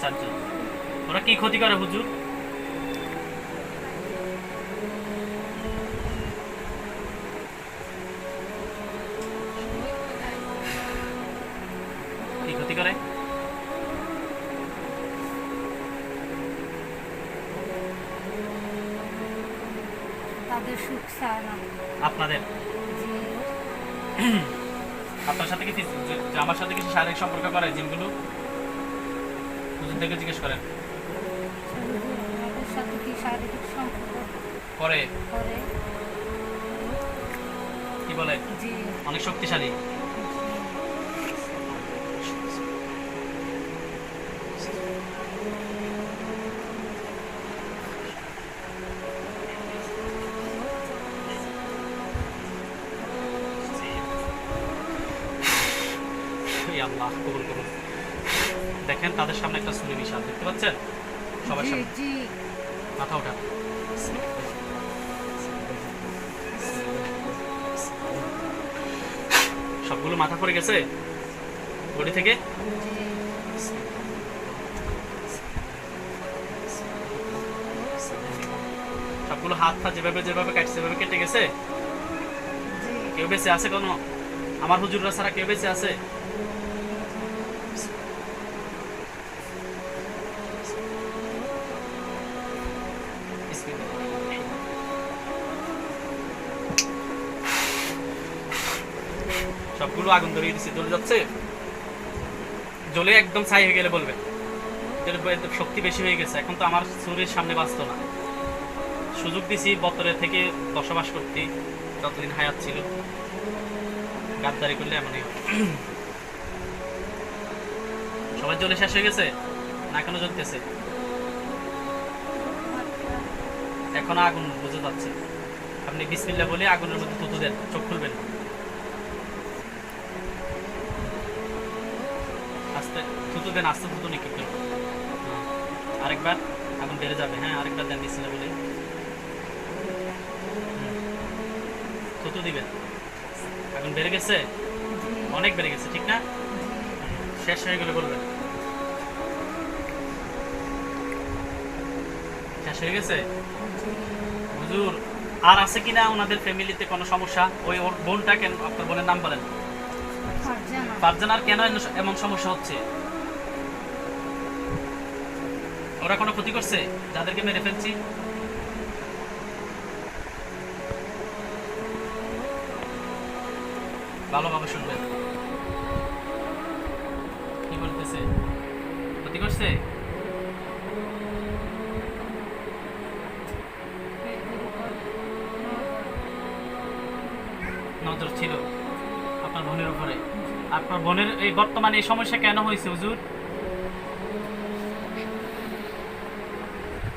চারজন। ওরা কি ক্ষতি করে হুজুর? কি ক্ষতি করে? তাদের সুখ চায় না আপনাদের? আপনার সাথে কি আমার সাথে কিছু শারীরিক সম্পর্ক করে হুজুর থেকে জিজ্ঞেস করেন। করে কি বলে? অনেক শক্তিশালী। আল্লাহ কবুল করুন। দেখেন তাদের সামনে একটা সুরি বিশাল দেখতে পাচ্ছেন? সবার সামনে। মাথা ওঠা। সবগুলো মাথা পড়ে গেছে? বডি থেকে? সবগুলো হাত পা যেভাবে যেভাবে কাটছে সেভাবে কেটে গেছে? কেউ বেঁচে আছে কোনো? আমার হুজুররা ছাড়া কেউ বেঁচে আছে? সবগুলো আগুন ধরিয়ে দিচ্ছে জ্বলে যাচ্ছে? জ্বলে একদম ছাই হয়ে গেলে বলবেন শক্তি বেশি হয়ে গেছে, এখন তো আমার শরীরের সামনে বাঁচতো না। সুযোগ দিছি বতরে থেকে বসবাস করতে, যতদিন হায়াত ছিল। গাদ্দারি করলে এমনই। সবার জ্বলে শেষ হয়ে গেছে? না কেন জ্বলতেছে? এখনও আগুন বুঝে যাচ্ছে। আপনি বিসমিল্লা বলে আগুনের মধ্যে থুতু দেন, চোখ খুলবেন। আস্তে, থুতু দেন, আস্তে থুতু নিক্ষেপ করবেন হ্যাঁ। আরেকবার আগুন বেড়ে যাবে। হ্যাঁ আরেকবার দেন বিসমিল্লা বলে। থুতু দিবেন। আগুন বেড়ে গেছে? অনেক বেড়ে গেছে, ঠিক না? শেষ হয়ে গেলে বলবেন। শেষ হয়ে গেছে? হুজুর আর আছে কিনা ওনাদের ফ্যামিলিতে কোনো সমস্যা? ওই ওর বোনটা কেন আপনার বোনের নাম বলেন। ফারজানা। ফারজানার কেন এমন সমস্যা হচ্ছে? ওরা কোনো ক্ষতি করছে? যাদেরকে মেরে ফেলছি। ভালোভাবে শুনবেন। কি বলতেছে? ক্ষতি করছে? বোনের এই বর্তমানে এই সমস্যা কেন হয়েছে, হুজুর?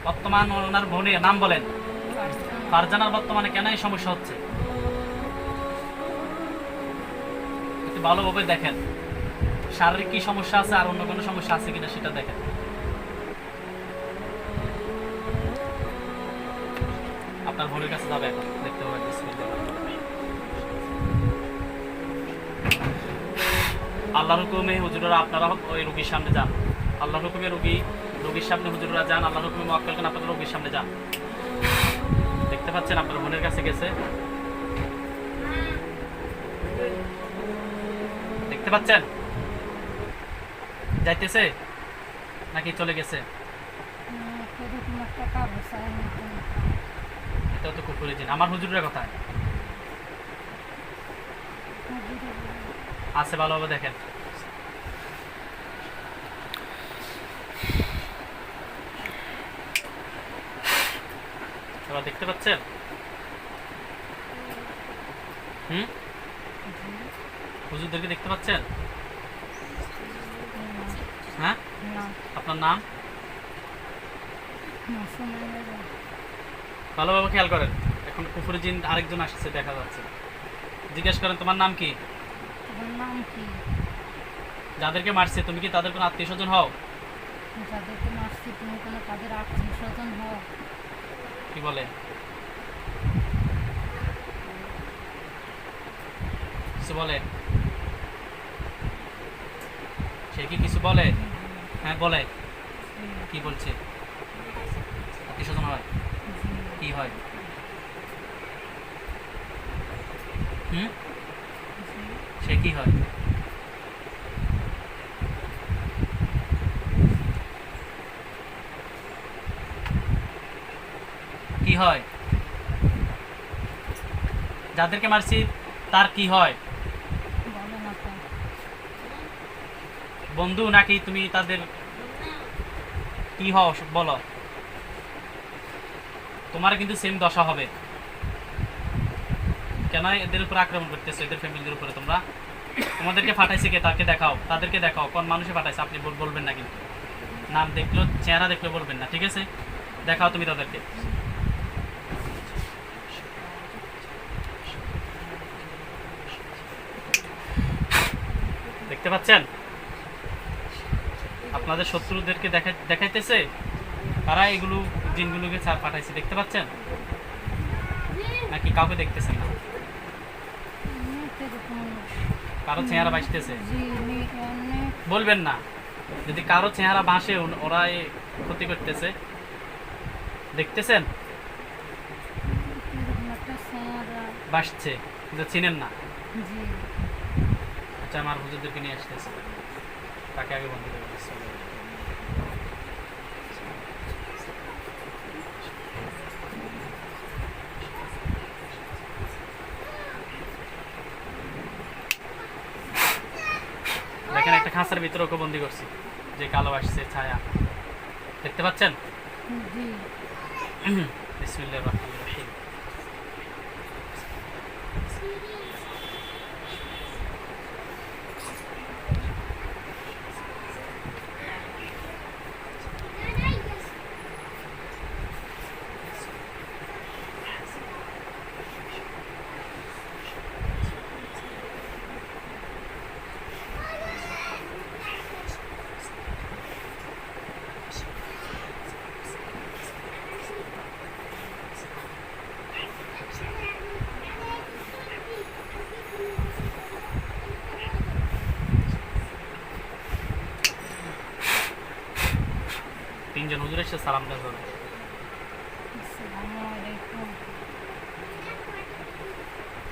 বর্তমান ওনার বোনের নাম বলেন। ফারজানা ফারজানার বর্তমানে কেন এই সমস্যা হচ্ছে? একটু ভালোভাবে দেখেন। শারীরিক কি সমস্যা আছে আর অন্য কোনো সমস্যা আছে কিনা সেটা দেখেন। আপনার বোনের কাছে যাবে এখন। দেখতে পাবেন আল্লাহর হুকুমে হুজুররা আপনারা ওই রুগীর সামনে যান। আল্লাহর হুকুমে রোগী, রুগীর সামনে হুজুররা যান, আল্লাহর হুকুমে মক্কেল খান আপনারা রোগীর সামনে যান। দেখতে পাচ্ছেন আপনার বোনের কাছে গেছে। দেখতে পাচ্ছেন? যাইতেছে? নাকি চলে গেছে? এরকম একটা কাগজ চায় নতুন এটা তো কুকুরে দিন আমার হুজুরের কথা আছে ভালোভাবে দেখেন। এবার দেখতে পাচ্ছেন? হুম? হুজুরদেরকে দেখতে পাচ্ছেন? হ্যাঁ? আপনার নাম? ভালোভাবে খেয়াল করেন। এখন কুফুরি জিন আরেকজন আসছে দেখা যাচ্ছে। জিজ্ঞেস করেন তোমার নাম কি? তোমার নাম কি? যাদেরকে মারছে তুমি কি তাদের কোনো আত্মীয় স্বজন হও? যাদেরকে মারছি তুমি কোনো তাদের আত্মীয় স্বজন হও? কি বলে? কিছু বলে? সে কি কিছু বলে? হ্যাঁ বলে। কি বলছে? হয় কি হয়? হুম? সে কি হয়? কি হয়? যাদেরকে মারছি, তার কি হয়? বন্ধু নাকি তুমি তাদের কি হও, বলো। তোমার কিন্তু সেম দশা হবে। কেন এদের উপর আক্রমণ করতেছো, এদের ফ্যামিলির উপরে তোমরা? তোমাদেরকে ফাটাইছে কে? তাকে দেখাও। তাদেরকে দেখাও। কোন মানুষে ফাটাইছে? আপনি বলবেন না কিন্তু। নাম দেখল চেহারা দেখলে বলবেন না, ঠিক আছে? দেখাও তুমি তাদেরকে। দেখতে পাচ্ছেন? আপনাদের শত্রুদেরকে দেখা, দেখাইতেছে, তারা এগুলো জিনগুলোকে ছাড় পাঠাইছে, দেখতে পাচ্ছেন? নাকি কাউকে দেখতেছেন না? কারও চেহারা বাঁচতেছে বলবেন না। যদি কারও চেহারা ওন- ওরা ক্ষতি করতেছে। দেখতেছেন? বাসছে চিনেন না। আমার হুজুরদেরকে নিয়ে আসতেছে। তাকে আগে বন্ধ করে দিচ্ছি। দেখেন একটা খাঁচার ভিতরে ওকে বন্দি করছি। যে কালো আসছে ছায়া। দেখতে পাচ্ছেন? জি। বিসমিল্লাহির রহমানির রহিম। তিনজন হুজুর এসে সালাম দেন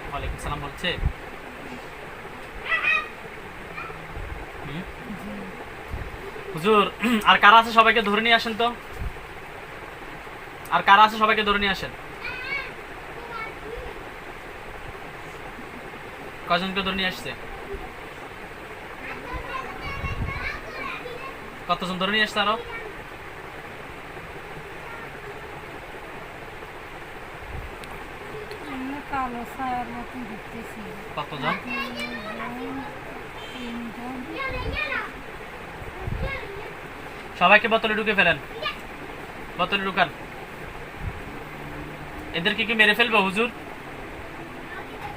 ওয়ালাইকুম সালাম বলছে। হুজুর আর কারা আছে সবাইকে ধরে নিয়ে আসেন তো? আর কারা আছে সবাইকে ধরে নিয়ে আসেন? কজনকে ধরে নিয়ে আসছে? কতজন ধরে নিয়ে আসছে আরও? কতজন সবাইকে বোতলে ঢুকে ফেলেন। বোতলে ঢুকান। এদেরকে কি মেরে ফেলব, হুজুর?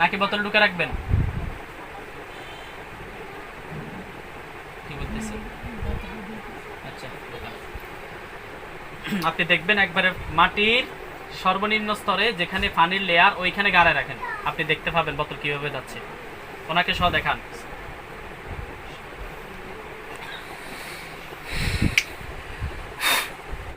নাকি বোতলে ঢুকে রাখবেন? আচ্ছা আপনি দেখবেন একবারে মাটির সর্বনিম্ন স্তরে যেখানে পানির লেয়ার ওইখানে গাড়ায় রাখেন। আপনি দেখতে পাবেন বোতল কীভাবে যাচ্ছে। ওনাকে সহ দেখান।